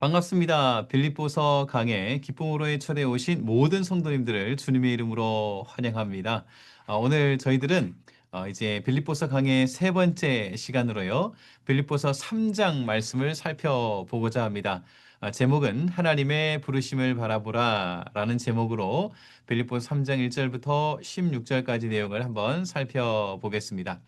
반갑습니다. 빌립보서 강해 기쁨으로의 초대해 오신 모든 성도님들을 주님의 이름으로 환영합니다. 아, 오늘 저희들은 어, 이제 빌립보서 강의 세 번째 시간으로요. 빌립보서 3장 말씀을 살펴보고자 합니다. 아, 제목은 하나님의 부르심을 바라보라 라는 제목으로 빌립보서 3장 1절부터 16절까지 내용을 한번 살펴보겠습니다.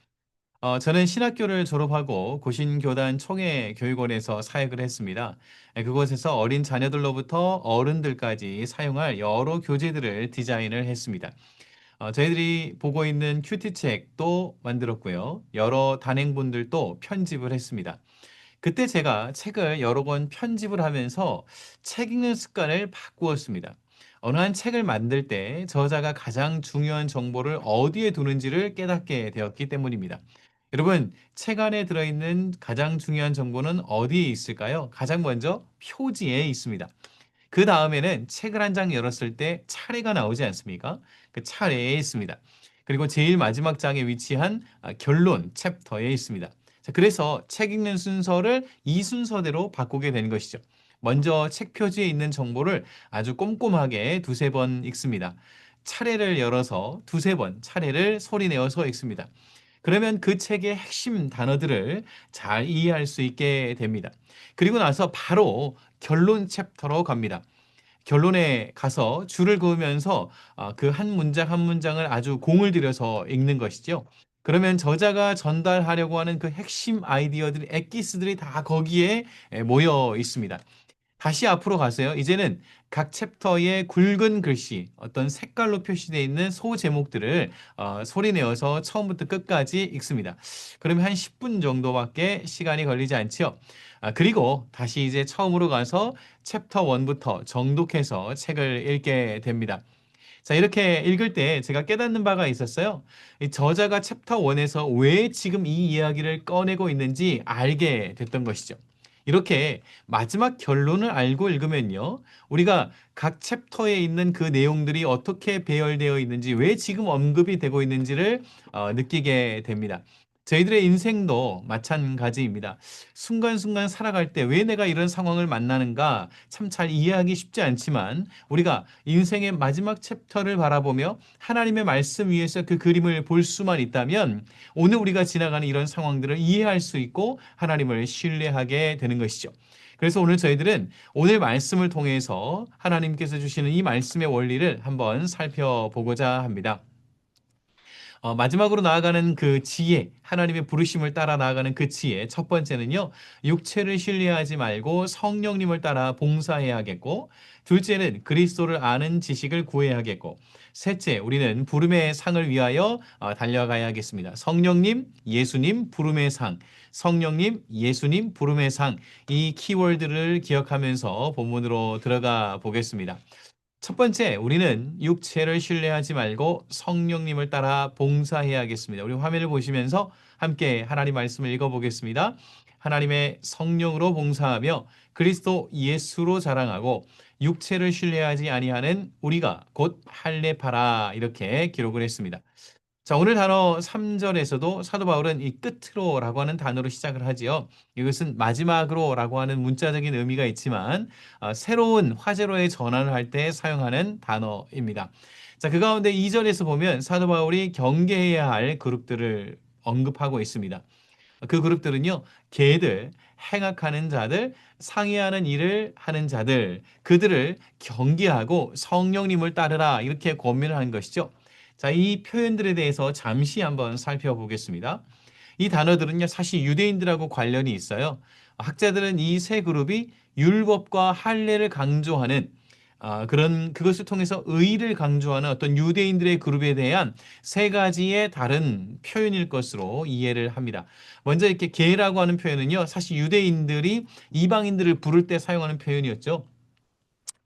어, 저는 신학교를 졸업하고 고신교단 총회 교육원에서 사역을 했습니다. 예, 그곳에서 어린 자녀들로부터 어른들까지 사용할 여러 교재들을 디자인을 했습니다. 어, 저희들이 보고 있는 큐티책도 만들었고요. 여러 단행본들도 편집을 했습니다. 그때 제가 책을 여러 권 편집을 하면서 책 읽는 습관을 바꾸었습니다. 어느 한 책을 만들 때 저자가 가장 중요한 정보를 어디에 두는지를 깨닫게 되었기 때문입니다. 여러분, 책 안에 들어있는 가장 중요한 정보는 어디에 있을까요? 가장 먼저 표지에 있습니다. 그 다음에는 책을 한 장 열었을 때 차례가 나오지 않습니까? 그 차례에 있습니다. 그리고 제일 마지막 장에 위치한 아, 결론 챕터에 있습니다. 자, 그래서 책 읽는 순서를 이 순서대로 바꾸게 된 것이죠. 먼저 책 표지에 있는 정보를 아주 꼼꼼하게 두세 번 읽습니다. 차례를 열어서 두세 번 차례를 소리내어서 읽습니다. 그러면 그 책의 핵심 단어들을 잘 이해할 수 있게 됩니다. 그리고 나서 바로 결론 챕터로 갑니다. 결론에 가서 줄을 그으면서 아, 그한 문장 한 문장을 아주 공을 들여서 읽는 것이죠. 그러면 저자가 전달하려고 하는 그 핵심 아이디어들이 엑기스들이 다 거기에 모여 있습니다. 다시 앞으로 가세요. 이제는 각 챕터의 굵은 글씨, 어떤 색깔로 표시되어 있는 소 제목들을 어, 소리내어서 처음부터 끝까지 읽습니다. 그러면 한 10분 정도밖에 시간이 걸리지 않죠. 아, 그리고 다시 이제 처음으로 가서 챕터 1부터 정독해서 책을 읽게 됩니다. 자, 이렇게 읽을 때 제가 깨닫는 바가 있었어요. 이 저자가 챕터 1에서 왜 지금 이 이야기를 꺼내고 있는지 알게 됐던 것이죠. 이렇게 마지막 결론을 알고 읽으면요. 우리가 각 챕터에 있는 그 내용들이 어떻게 배열되어 있는지, 왜 지금 언급이 되고 있는지를 어, 느끼게 됩니다. 저희들의 인생도 마찬가지입니다. 순간순간 살아갈 때 왜 내가 이런 상황을 만나는가 참 잘 이해하기 쉽지 않지만 우리가 인생의 마지막 챕터를 바라보며 하나님의 말씀 위에서 그 그림을 볼 수만 있다면 오늘 우리가 지나가는 이런 상황들을 이해할 수 있고 하나님을 신뢰하게 되는 것이죠. 그래서 오늘 저희들은 오늘 말씀을 통해서 하나님께서 주시는 이 말씀의 원리를 한번 살펴보고자 합니다. 어, 마지막으로 나아가는 그 지혜, 하나님의 부르심을 따라 나아가는 그 지혜. 첫 번째는요, 육체를 신뢰하지 말고 성령님을 따라 봉사해야겠고, 둘째는 그리스도를 아는 지식을 구해야겠고, 셋째, 우리는 부름의 상을 위하여 어, 달려가야겠습니다. 성령님, 예수님, 부름의 상. 성령님, 예수님, 부름의 상. 이 키워드를 기억하면서 본문으로 들어가 보겠습니다. 첫 번째, 우리는 육체를 신뢰하지 말고 성령님을 따라 봉사해야겠습니다. 우리 화면을 보시면서 함께 하나님 말씀을 읽어보겠습니다. 하나님의 성령으로 봉사하며 그리스도 예수로 자랑하고 육체를 신뢰하지 아니하는 우리가 곧 할례파라 이렇게 기록을 했습니다. 자, 오늘 단어 3절에서도 사도 바울은 이 끝으로 라고 하는 단어로 시작을 하지요. 이것은 마지막으로 라고 하는 문자적인 의미가 있지만 어, 새로운 화제로의 전환을 할 때 사용하는 단어입니다. 자, 그 가운데 2절에서 보면 사도 바울이 경계해야 할 그룹들을 언급하고 있습니다. 그 그룹들은요, 개들, 행악하는 자들, 상의하는 일을 하는 자들, 그들을 경계하고 성령님을 따르라 이렇게 권면을 한 것이죠. 자, 이 표현들에 대해서 잠시 한번 살펴보겠습니다. 이 단어들은요, 사실 유대인들하고 관련이 있어요. 학자들은 이 세 그룹이 율법과 할례를 강조하는 아, 그런 그것을 통해서 의를 강조하는 어떤 유대인들의 그룹에 대한 세 가지의 다른 표현일 것으로 이해를 합니다. 먼저 이렇게 계라고 하는 표현은요, 사실 유대인들이 이방인들을 부를 때 사용하는 표현이었죠.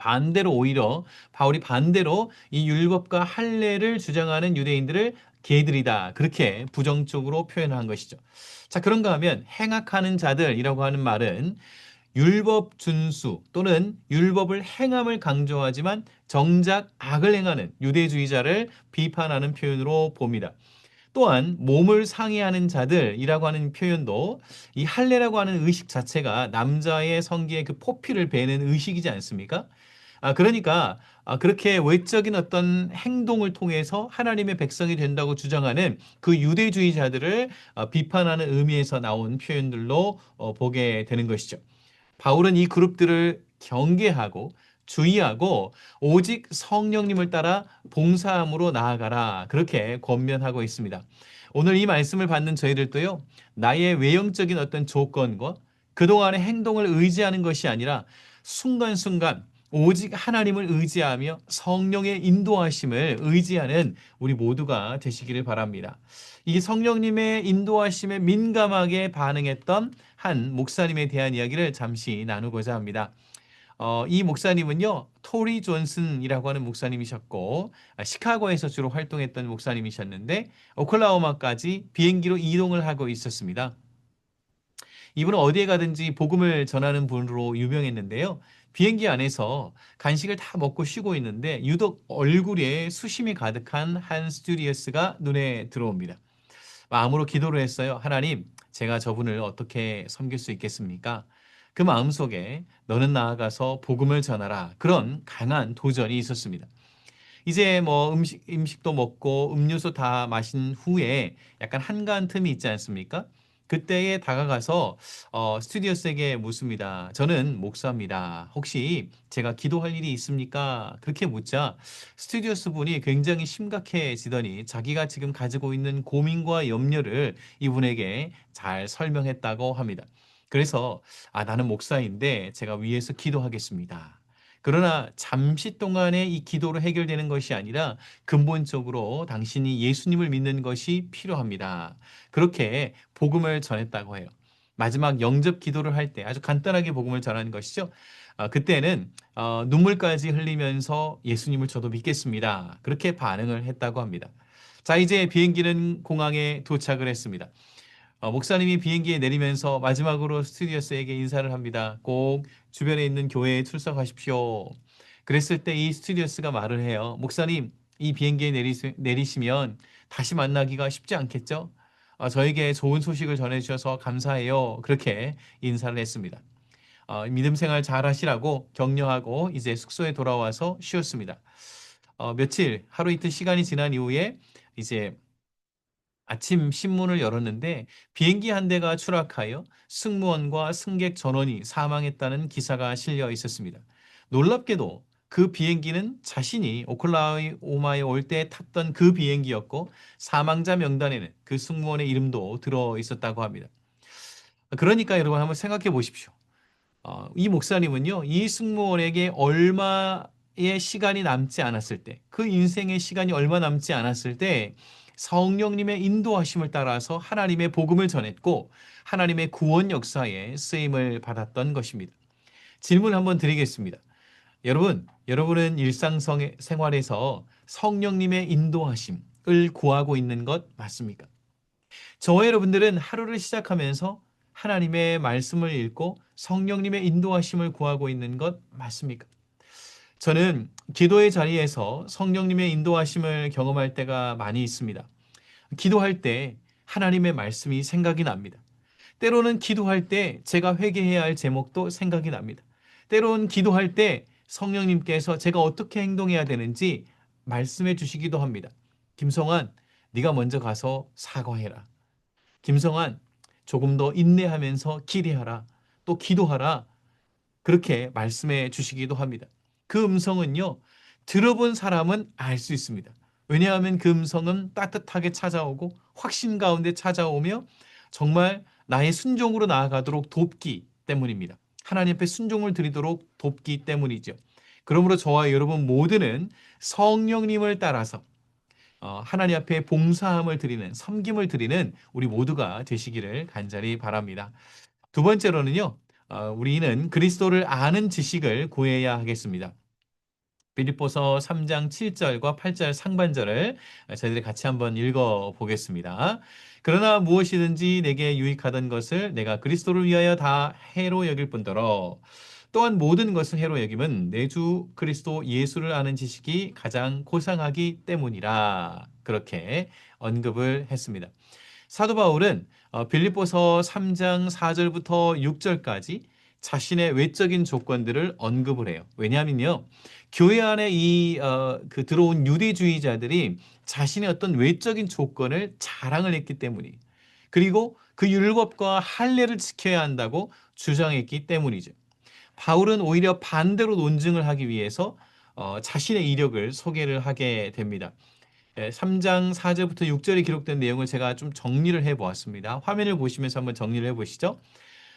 반대로 오히려 바울이 반대로 이 율법과 할례를 주장하는 유대인들을 개들이다. 그렇게 부정적으로 표현한 것이죠. 자, 그런가 하면 행악하는 자들이라고 하는 말은 율법 준수 또는 율법을 행함을 강조하지만 정작 악을 행하는 유대주의자를 비판하는 표현으로 봅니다. 또한 몸을 상해하는 자들이라고 하는 표현도 이 할례라고 하는 의식 자체가 남자의 성기에 그 포피를 베는 의식이지 않습니까? 아, 그러니까 아, 그렇게 외적인 어떤 행동을 통해서 하나님의 백성이 된다고 주장하는 그 유대주의자들을 어, 비판하는 의미에서 나온 표현들로 어, 보게 되는 것이죠. 바울은 이 그룹들을 경계하고 주의하고 오직 성령님을 따라 봉사함으로 나아가라. 그렇게 권면하고 있습니다. 오늘 이 말씀을 받는 저희들도요, 나의 외형적인 어떤 조건과 그동안의 행동을 의지하는 것이 아니라 순간순간 오직 하나님을 의지하며 성령의 인도하심을 의지하는 우리 모두가 되시기를 바랍니다. 이 성령님의 인도하심에 민감하게 반응했던 한 목사님에 대한 이야기를 잠시 나누고자 합니다. 어, 이 목사님은요, 토리 존슨이라고 하는 목사님이셨고, 아, 시카고에서 주로 활동했던 목사님이셨는데, 오클라호마까지 비행기로 이동을 하고 있었습니다. 이분은 어디에 가든지 복음을 전하는 분으로 유명했는데요. 비행기 안에서 간식을 다 먹고 쉬고 있는데 유독 얼굴에 수심이 가득한 한 스튜디오스가 눈에 들어옵니다. 마음으로 기도를 했어요. 하나님, 제가 저분을 어떻게 섬길 수 있겠습니까? 그 마음속에 너는 나아가서 복음을 전하라. 그런 강한 도전이 있었습니다. 이제 뭐 음식, 음식도 먹고 음료수 다 마신 후에 약간 한가한 틈이 있지 않습니까? 그때에 다가가서 어, 스튜디오스에게 묻습니다. 저는 목사입니다. 혹시 제가 기도할 일이 있습니까? 그렇게 묻자 스튜디오스 분이 굉장히 심각해지더니 자기가 지금 가지고 있는 고민과 염려를 이분에게 잘 설명했다고 합니다. 그래서 아 나는 목사인데 제가 위에서 기도하겠습니다. 그러나 잠시 동안의 이 기도로 해결되는 것이 아니라 근본적으로 당신이 예수님을 믿는 것이 필요합니다. 그렇게 복음을 전했다고 해요. 마지막 영접 기도를 할 때 아주 간단하게 복음을 전하는 것이죠. 어, 그때는 어, 눈물까지 흘리면서 예수님을 저도 믿겠습니다. 그렇게 반응을 했다고 합니다. 자, 이제 비행기는 공항에 도착을 했습니다. 어, 목사님이 비행기에 내리면서 마지막으로 스튜디오스에게 인사를 합니다. 꼭 주변에 있는 교회에 출석하십시오. 그랬을 때 이 스튜디오스가 말을 해요. 목사님, 이 비행기에 내리시, 내리시면 다시 만나기가 쉽지 않겠죠? 어, 저에게 좋은 소식을 전해주셔서 감사해요. 그렇게 인사를 했습니다. 어, 믿음 생활 잘 하시라고 격려하고 이제 숙소에 돌아와서 쉬었습니다. 어, 며칠, 하루 이틀 시간이 지난 이후에 이제 아침 신문을 열었는데 비행기 한 대가 추락하여 승무원과 승객 전원이 사망했다는 기사가 실려 있었습니다. 놀랍게도 그 비행기는 자신이 오클라호마에 올 때 탔던 그 비행기였고 사망자 명단에는 그 승무원의 이름도 들어 있었다고 합니다. 그러니까 여러분 한번 생각해 보십시오. 어, 이 목사님은요, 이 승무원에게 얼마의 시간이 남지 않았을 때, 그 인생의 시간이 얼마 남지 않았을 때, 성령님의 인도하심을 따라서 하나님의 복음을 전했고 하나님의 구원 역사에 쓰임을 받았던 것입니다. 질문 한번 드리겠습니다. 여러분, 여러분은 일상생활에서 성령님의 인도하심을 구하고 있는 것 맞습니까? 저와 여러분들은 하루를 시작하면서 하나님의 말씀을 읽고 성령님의 인도하심을 구하고 있는 것 맞습니까? 저는 기도의 자리에서 성령님의 인도하심을 경험할 때가 많이 있습니다. 기도할 때 하나님의 말씀이 생각이 납니다. 때로는 기도할 때 제가 회개해야 할 제목도 생각이 납니다. 때로는 기도할 때 성령님께서 제가 어떻게 행동해야 되는지 말씀해 주시기도 합니다. 김성환, 네가 먼저 가서 사과해라. 김성환, 조금 더 인내하면서 기대하라. 또 기도하라. 그렇게 말씀해 주시기도 합니다. 그 음성은요, 들어본 사람은 알 수 있습니다. 왜냐하면 그 음성은 따뜻하게 찾아오고 확신 가운데 찾아오며 정말 나의 순종으로 나아가도록 돕기 때문입니다. 하나님 앞에 순종을 드리도록 돕기 때문이죠. 그러므로 저와 여러분 모두는 성령님을 따라서 어, 하나님 앞에 봉사함을 드리는 섬김을 드리는 우리 모두가 되시기를 간절히 바랍니다. 두 번째로는요. 어, 우리는 그리스도를 아는 지식을 구해야 하겠습니다. 빌립보서 3장 7절과 8절 상반절을 저희들이 같이 한번 읽어 보겠습니다. 그러나 무엇이든지 내게 유익하던 것을 내가 그리스도를 위하여 다 해로 여길 뿐더러 또한 모든 것을 해로 여김은 내 주 그리스도 예수를 아는 지식이 가장 고상하기 때문이라 그렇게 언급을 했습니다. 사도 바울은 어, 빌립보서 3장 4절부터 6절까지 자신의 외적인 조건들을 언급을 해요. 왜냐하면요. 교회 안에 이, 어, 그 들어온 유대주의자들이 자신의 어떤 외적인 조건을 자랑을 했기 때문이 그리고 그 율법과 할례를 지켜야 한다고 주장했기 때문이죠. 바울은 오히려 반대로 논증을 하기 위해서 어, 자신의 이력을 소개를 하게 됩니다. 3장 4절부터 6절에 기록된 내용을 제가 좀 정리를 해 보았습니다. 화면을 보시면서 한번 정리를 해 보시죠.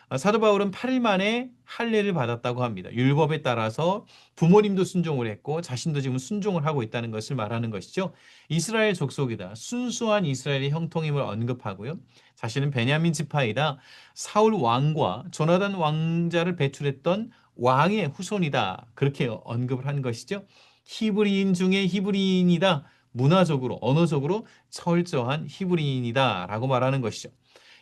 어, 사도 바울은 8일 만에 할례를 받았다고 합니다. 율법에 따라서 부모님도 순종을 했고 자신도 지금 순종을 하고 있다는 것을 말하는 것이죠. 이스라엘 족속이다. 순수한 이스라엘의 형통임을 언급하고요. 자신은 베냐민 지파이다. 사울 왕과 조나단 왕자를 배출했던 왕의 후손이다. 그렇게 언급을 한 것이죠. 히브리인 중에 히브리인이다. 문화적으로 언어적으로 철저한 히브리인이다라고 말하는 것이죠.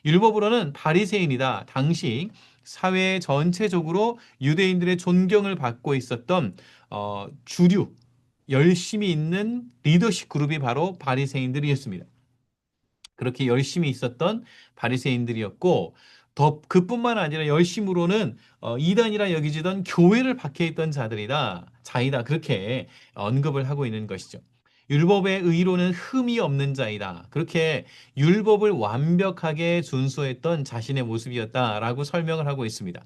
율법으로는 바리새인이다. 당시 사회 전체적으로 유대인들의 존경을 받고 있었던 어, 주류 열심히 있는 리더십 그룹이 바로 바리새인들이었습니다. 그렇게 열심히 있었던 바리새인들이었고 더 그뿐만 아니라 열심으로는 어, 이단이라 여기지던 교회를 박해했던 자들이다 자이다 그렇게 언급을 하고 있는 것이죠. 율법의 의로는 흠이 없는 자이다. 그렇게 율법을 완벽하게 준수했던 자신의 모습이었다라고 설명을 하고 있습니다.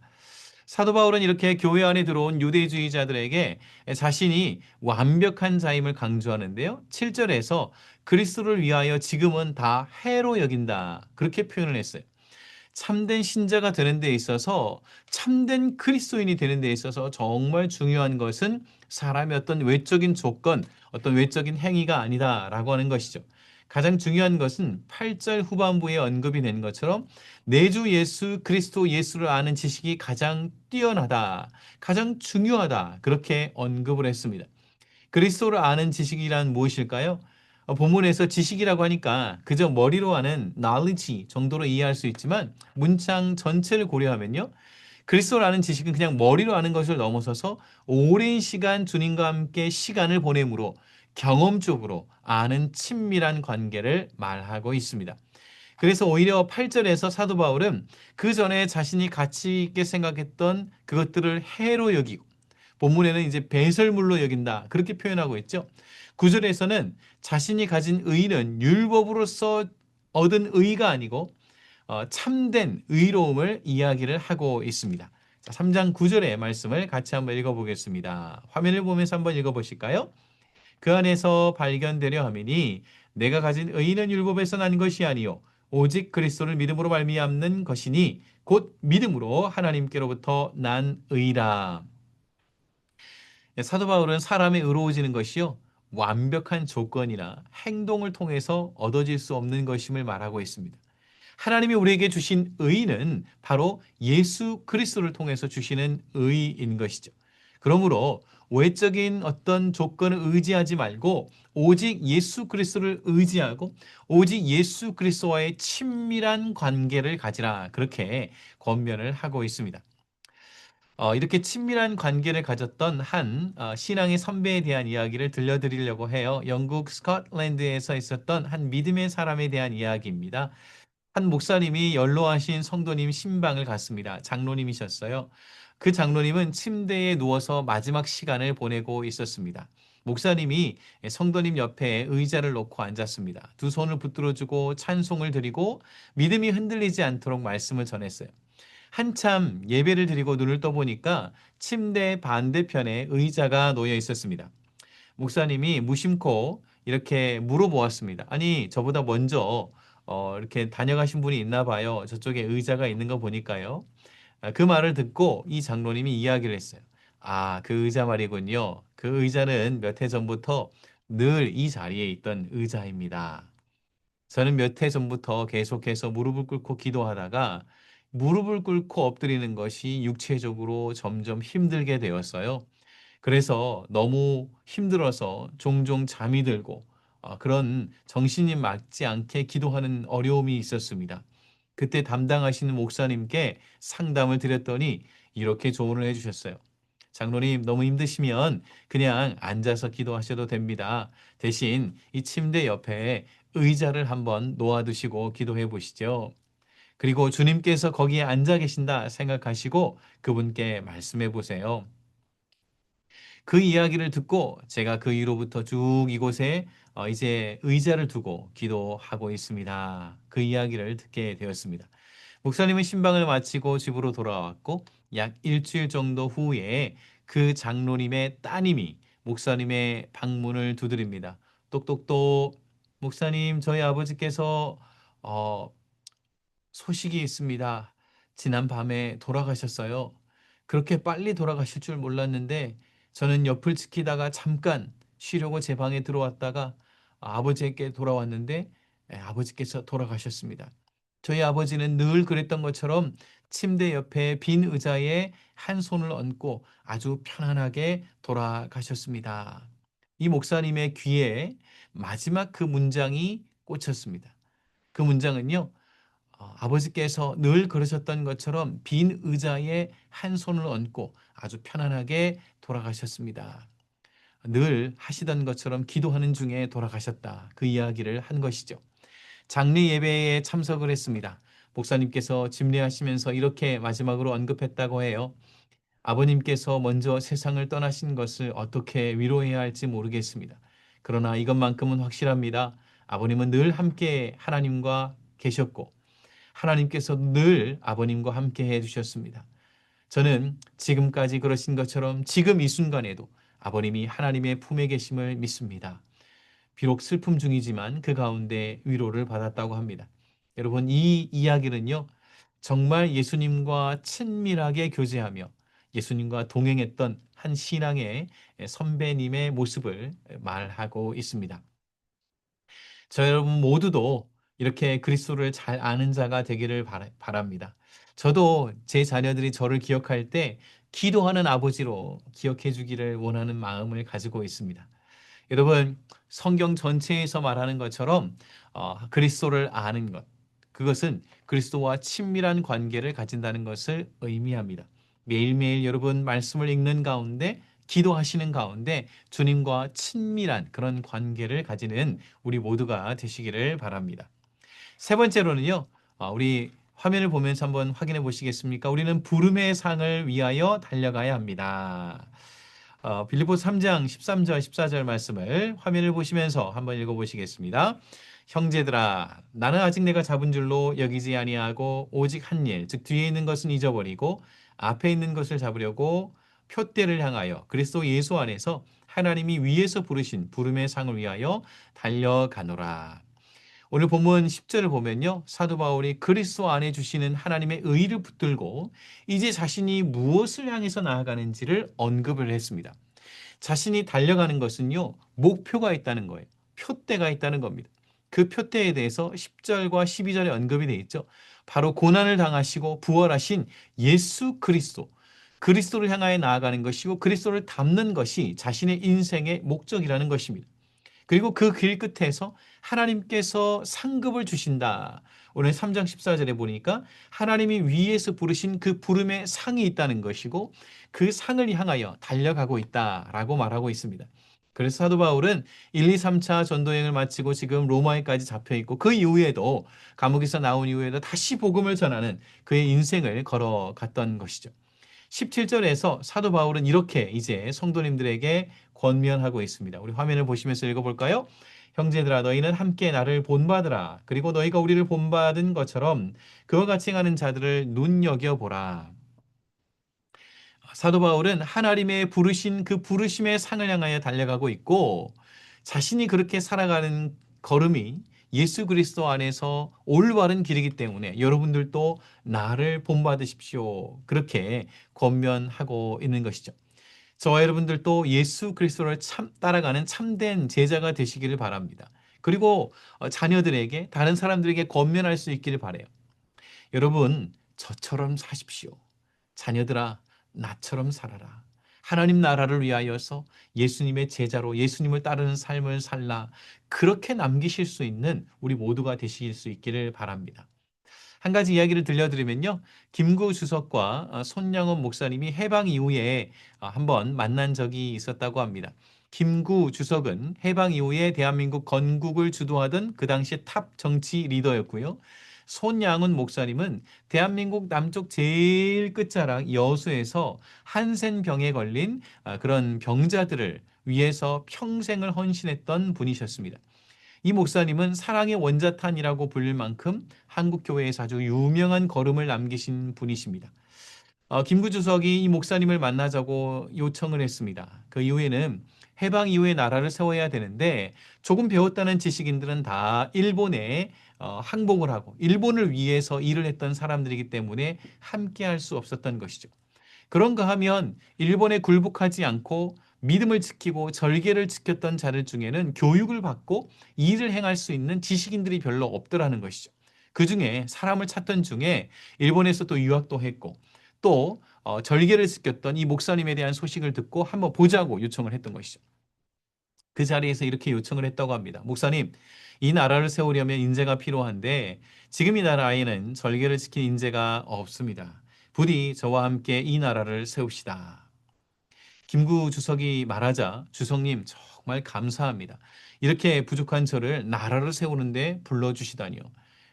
사도 바울은 이렇게 교회 안에 들어온 유대주의자들에게 자신이 완벽한 자임을 강조하는데요. 7절에서 그리스도를 위하여 지금은 다 해로 여긴다. 그렇게 표현을 했어요. 참된 신자가 되는 데 있어서 참된 그리스도인이 되는 데 있어서 정말 중요한 것은 사람의 어떤 외적인 조건, 어떤 외적인 행위가 아니다라고 하는 것이죠. 가장 중요한 것은 8절 후반부에 언급이 된 것처럼 내주 예수 그리스도 예수를 아는 지식이 가장 뛰어나다. 가장 중요하다. 그렇게 언급을 했습니다. 그리스도를 아는 지식이란 무엇일까요? 어, 본문에서 지식이라고 하니까 그저 머리로 하는 knowledge 정도로 이해할 수 있지만 문장 전체를 고려하면요. 그리스도라는 지식은 그냥 머리로 아는 것을 넘어서서 오랜 시간 주님과 함께 시간을 보내므로 경험적으로 아는 친밀한 관계를 말하고 있습니다. 그래서 오히려 8절에서 사도 바울은 그 전에 자신이 가치 있게 생각했던 그것들을 해로 여기고 본문에는 이제 배설물로 여긴다. 그렇게 표현하고 있죠. 9절에서는 자신이 가진 의는 율법으로서 얻은 의가 아니고 어, 참된 의로움을 이야기를 하고 있습니다. 자, 3장 9절의 말씀을 같이 한번 읽어보겠습니다. 화면을 보면서 한번 읽어보실까요? 그 안에서 발견되려 함이니 내가 가진 의는 율법에서 난 것이 아니요 오직 그리스도를 믿음으로 말미암는 것이니 곧 믿음으로 하나님께로부터 난 의라. 네, 사도 바울은 사람의 의로워지는 것이요 완벽한 조건이나 행동을 통해서 얻어질 수 없는 것임을 말하고 있습니다. 하나님이 우리에게 주신 의는 바로 예수 그리스도를 통해서 주시는 의인 것이죠. 그러므로 외적인 어떤 조건을 의지하지 말고 오직 예수 그리스도를 의지하고 오직 예수 그리스도와의 친밀한 관계를 가지라 그렇게 권면을 하고 있습니다. 어, 이렇게 친밀한 관계를 가졌던 한 어, 신앙의 선배에 대한 이야기를 들려드리려고 해요. 영국 스코틀랜드에서 있었던 한 믿음의 사람에 대한 이야기입니다. 한 목사님이 연로하신 성도님 신방을 갔습니다. 장로님이셨어요. 그 장로님은 침대에 누워서 마지막 시간을 보내고 있었습니다. 목사님이 성도님 옆에 의자를 놓고 앉았습니다. 두 손을 붙들어주고 찬송을 드리고 믿음이 흔들리지 않도록 말씀을 전했어요. 한참 예배를 드리고 눈을 떠보니까 침대 반대편에 의자가 놓여 있었습니다. 목사님이 무심코 이렇게 물어보았습니다. 아니, 저보다 먼저 어, 이렇게 다녀가신 분이 있나 봐요. 저쪽에 의자가 있는 거 보니까요. 아, 그 말을 듣고 이 장로님이 이야기를 했어요. 아, 그 의자 말이군요. 그 의자는 몇 해 전부터 늘 이 자리에 있던 의자입니다. 저는 몇 해 전부터 계속해서 무릎을 꿇고 기도하다가 무릎을 꿇고 엎드리는 것이 육체적으로 점점 힘들게 되었어요. 그래서 너무 힘들어서 종종 잠이 들고 어, 그런 정신이 맞지 않게 기도하는 어려움이 있었습니다. 그때 담당하시는 목사님께 상담을 드렸더니 이렇게 조언을 해주셨어요. 장로님, 너무 힘드시면 그냥 앉아서 기도하셔도 됩니다. 대신 이 침대 옆에 의자를 한번 놓아두시고 기도해 보시죠. 그리고 주님께서 거기에 앉아 계신다 생각하시고 그분께 말씀해 보세요. 그 이야기를 듣고 제가 그 이후로부터 쭉 이곳에 어, 이제 의자를 두고 기도하고 있습니다. 그 이야기를 듣게 되었습니다. 목사님은 신방을 마치고 집으로 돌아왔고 약 일주일 정도 후에 그 장로님의 따님이 목사님의 방문을 두드립니다. 똑똑똑 목사님 저희 아버지께서 어, 소식이 있습니다. 지난 밤에 돌아가셨어요. 그렇게 빨리 돌아가실 줄 몰랐는데 저는 옆을 지키다가 잠깐 쉬려고 제 방에 들어왔다가 아버지께 돌아왔는데 예, 아버지께서 돌아가셨습니다. 저희 아버지는 늘 그랬던 것처럼 침대 옆에 빈 의자에 한 손을 얹고 아주 편안하게 돌아가셨습니다. 이 목사님의 귀에 마지막 그 문장이 꽂혔습니다. 그 문장은요, 어, 아버지께서 늘 그러셨던 것처럼 빈 의자에 한 손을 얹고 아주 편안하게 돌아가셨습니다. 늘 하시던 것처럼 기도하는 중에 돌아가셨다. 그 이야기를 한 것이죠. 장례 예배에 참석을 했습니다. 목사님께서 집례하시면서 이렇게 마지막으로 언급했다고 해요. 아버님께서 먼저 세상을 떠나신 것을 어떻게 위로해야 할지 모르겠습니다. 그러나 이것만큼은 확실합니다. 아버님은 늘 함께 하나님과 계셨고 하나님께서 늘 아버님과 함께 해 주셨습니다. 저는 지금까지 그러신 것처럼 지금 이 순간에도 아버님이 하나님의 품에 계심을 믿습니다. 비록 슬픔 중이지만 그 가운데 위로를 받았다고 합니다. 여러분, 이 이야기는요, 정말 예수님과 친밀하게 교제하며 예수님과 동행했던 한 신앙의 선배님의 모습을 말하고 있습니다. 저 여러분 모두도 이렇게 그리스도를 잘 아는 자가 되기를 바랍니다. 저도 제 자녀들이 저를 기억할 때 기도하는 아버지로 기억해 주기를 원하는 마음을 가지고 있습니다. 여러분, 성경 전체에서 말하는 것처럼 어, 그리스도를 아는 것, 그것은 그리스도와 친밀한 관계를 가진다는 것을 의미합니다. 매일매일 여러분 말씀을 읽는 가운데 기도하시는 가운데 주님과 친밀한 그런 관계를 가지는 우리 모두가 되시기를 바랍니다. 세 번째로는요, 어, 우리 화면을 보면서 한번 확인해 보시겠습니까? 우리는 부름의 상을 위하여 달려가야 합니다. 어, 빌리보 3장 13절 14절 말씀을 화면을 보시면서 한번 읽어 보시겠습니다. 형제들아 나는 아직 내가 잡은 줄로 여기지 아니하고 오직 한 일 즉 뒤에 있는 것은 잊어버리고 앞에 있는 것을 잡으려고 표대를 향하여 그리스도 예수 안에서 하나님이 위에서 부르신 부름의 상을 위하여 달려가노라. 오늘 본문 10절을 보면요. 사도 바울이 그리스도 안에 주시는 하나님의 의를 붙들고 이제 자신이 무엇을 향해서 나아가는지를 언급을 했습니다. 자신이 달려가는 것은요. 목표가 있다는 거예요. 표대가 있다는 겁니다. 그 표대에 대해서 10절과 12절에 언급이 되어 있죠. 바로 고난을 당하시고 부활하신 예수 그리스도. 그리스도를 향하여 나아가는 것이고 그리스도를 닮는 것이 자신의 인생의 목적이라는 것입니다. 그리고 그 길 끝에서 하나님께서 상급을 주신다. 오늘 3장 14절에 보니까 하나님이 위에서 부르신 그 부름의 상이 있다는 것이고 그 상을 향하여 달려가고 있다라고 말하고 있습니다. 그래서 사도 바울은 1, 2, 3차 전도행을 마치고 지금 로마에까지 잡혀 있고 그 이후에도 감옥에서 나온 이후에도 다시 복음을 전하는 그의 인생을 걸어갔던 것이죠. 17절에서 사도 바울은 이렇게 이제 성도님들에게 권면하고 있습니다. 우리 화면을 보시면서 읽어볼까요? 형제들아 너희는 함께 나를 본받으라. 그리고 너희가 우리를 본받은 것처럼 그와 같이 가는 자들을 눈여겨보라. 사도 바울은 하나님의 부르신 그 부르심의 상을 향하여 달려가고 있고 자신이 그렇게 살아가는 걸음이 예수 그리스도 안에서 올바른 길이기 때문에 여러분들도 나를 본받으십시오. 그렇게 권면하고 있는 것이죠. 저와 여러분들도 예수 그리스도를 참 따라가는 참된 제자가 되시기를 바랍니다. 그리고 어, 자녀들에게 다른 사람들에게 권면할 수 있기를 바래요. 여러분 저처럼 사십시오. 자녀들아 나처럼 살아라. 하나님 나라를 위하여서 예수님의 제자로 예수님을 따르는 삶을 살라. 그렇게 남기실 수 있는 우리 모두가 되실 수 있기를 바랍니다. 한 가지 이야기를 들려드리면요. 김구 주석과 어, 손양원 목사님이 해방 이후에 어, 한번 만난 적이 있었다고 합니다. 김구 주석은 해방 이후에 대한민국 건국을 주도하던 그 당시 탑 정치 리더였고요. 손양훈 목사님은 대한민국 남쪽 제일 끝자락 여수에서 한센병에 걸린 아, 그런 병자들을 위해서 평생을 헌신했던 분이셨습니다. 이 목사님은 사랑의 원자탄이라고 불릴 만큼 한국 교회에서 아주 유명한 걸음을 남기신 분이십니다. 어, 김구 주 석이 이 목사님을 만나자고 요청을 했습니다. 그 이후에는 해방 이후에 나라를 세워야 되는데 조금 배웠다는 지식인들은 다 일본에 어, 항복을 하고 일본을 위해서 일을 했던 사람들이기 때문에 함께 할 수 없었던 것이죠. 그런가 하면 일본에 굴복하지 않고 믿음을 지키고 절개를 지켰던 자들 중에는 교육을 받고 일을 행할 수 있는 지식인들이 별로 없더라는 것이죠. 그 중에 사람을 찾던 중에 일본에서 또 유학도 했고 또 어, 절개를 지켰던 이 목사님에 대한 소식을 듣고 한번 보자고 요청을 했던 것이죠. 그 자리에서 이렇게 요청을 했다고 합니다. 목사님, 이 나라를 세우려면 인재가 필요한데 지금 이 나라에는 절개를 지킨 인재가 없습니다. 부디 저와 함께 이 나라를 세웁시다. 김구 주석이 말하자 주석님 정말 감사합니다. 이렇게 부족한 저를 나라를 세우는데 불러주시다니요.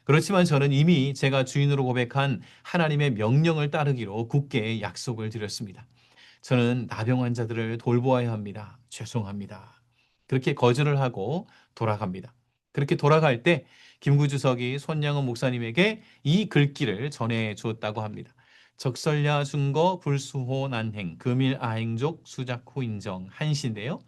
그렇지만 저는 이미 제가 주인으로 고백한 하나님의 명령을 따르기로 굳게 약속을 드렸습니다. 저는 나병 환자들을 돌보아야 합니다. 죄송합니다. 그렇게 거절을 하고 돌아갑니다. 그렇게 돌아갈 때 김구 주석이 손양원 목사님에게 이 글귀를 전해 주었다고 합니다. 적설야 중거 불수호 난행 금일 아행족 수작후 인정 한시인데요.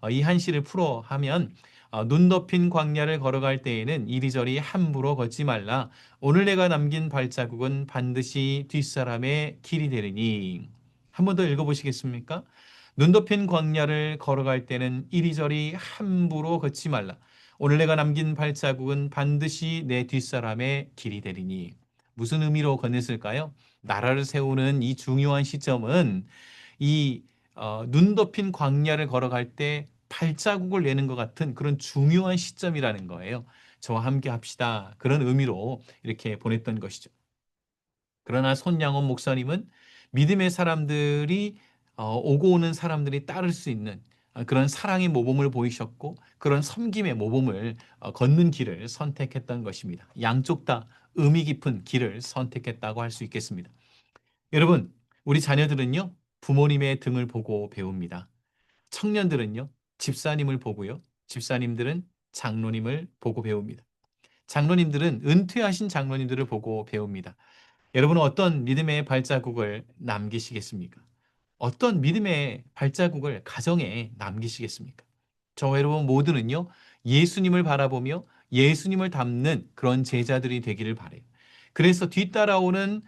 어, 이 한시를 풀어 하면 어, 눈 덮인 광야를 걸어갈 때에는 이리저리 함부로 걷지 말라. 오늘 내가 남긴 발자국은 반드시 뒷사람의 길이 되리니. 한 번 더 읽어보시겠습니까? 눈 덮인 광야를 걸어갈 때는 이리저리 함부로 걷지 말라. 오늘 내가 남긴 발자국은 반드시 내 뒷사람의 길이 되리니. 무슨 의미로 건넸을까요? 나라를 세우는 이 중요한 시점은 이 어, 눈 덮인 광야를 걸어갈 때 발자국을 내는 것 같은 그런 중요한 시점이라는 거예요. 저와 함께 합시다. 그런 의미로 이렇게 보냈던 것이죠. 그러나 손양원 목사님은 믿음의 사람들이 어, 오고 오는 사람들이 따를 수 있는 어, 그런 사랑의 모범을 보이셨고 그런 섬김의 모범을 어, 걷는 길을 선택했던 것입니다. 양쪽 다 의미 깊은 길을 선택했다고 할 수 있겠습니다. 여러분, 우리 자녀들은요, 부모님의 등을 보고 배웁니다. 청년들은요, 집사님을 보고요, 집사님들은 장로님을 보고 배웁니다. 장로님들은 은퇴하신 장로님들을 보고 배웁니다. 여러분은 어떤 믿음의 발자국을 남기시겠습니까? 어떤 믿음의 발자국을 가정에 남기시겠습니까? 저 여러분 모두는요, 예수님을 바라보며 예수님을 닮는 그런 제자들이 되기를 바래요. 그래서 뒤따라오는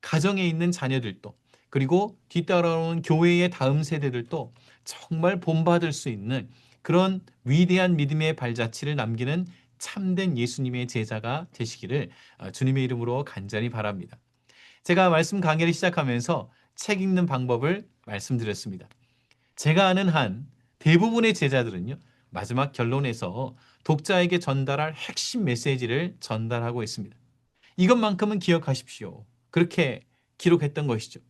가정에 있는 자녀들도 그리고 뒤따라오는 교회의 다음 세대들도 정말 본받을 수 있는 그런 위대한 믿음의 발자취를 남기는 참된 예수님의 제자가 되시기를 어, 주님의 이름으로 간절히 바랍니다. 제가 말씀 강의를 시작하면서 책 읽는 방법을 말씀드렸습니다. 제가 아는 한 대부분의 제자들은요, 마지막 결론에서 독자에게 전달할 핵심 메시지를 전달하고 있습니다. 이것만큼은 기억하십시오. 그렇게 기록했던 것이죠.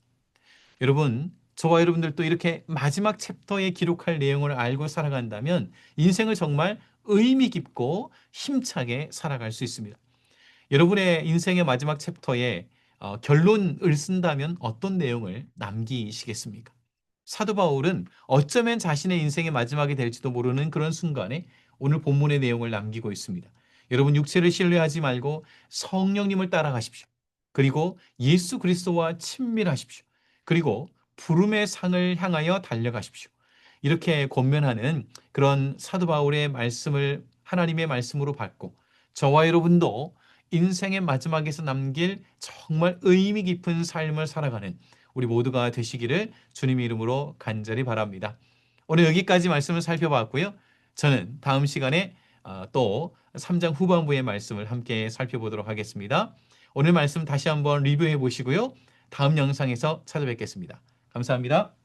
여러분, 저와 여러분들도 이렇게 마지막 챕터에 기록할 내용을 알고 살아간다면 인생을 정말 의미 깊고 힘차게 살아갈 수 있습니다. 여러분의 인생의 마지막 챕터에 어, 결론을 쓴다면 어떤 내용을 남기시겠습니까? 사도 바울은 어쩌면 자신의 인생의 마지막이 될지도 모르는 그런 순간에 오늘 본문의 내용을 남기고 있습니다. 여러분 육체를 신뢰하지 말고 성령님을 따라가십시오. 그리고 예수 그리스도와 친밀하십시오. 그리고 부름의 상을 향하여 달려가십시오. 이렇게 권면하는 그런 사도 바울의 말씀을 하나님의 말씀으로 받고 저와 여러분도 인생의 마지막에서 남길 정말 의미 깊은 삶을 살아가는 우리 모두가 되시기를 주님의 이름으로 간절히 바랍니다. 오늘 여기까지 말씀을 살펴봤고요. 저는 다음 시간에 어, 또 3장 후반부의 말씀을 함께 살펴보도록 하겠습니다. 오늘 말씀 다시 한번 리뷰해 보시고요. 다음 영상에서 찾아뵙겠습니다. 감사합니다.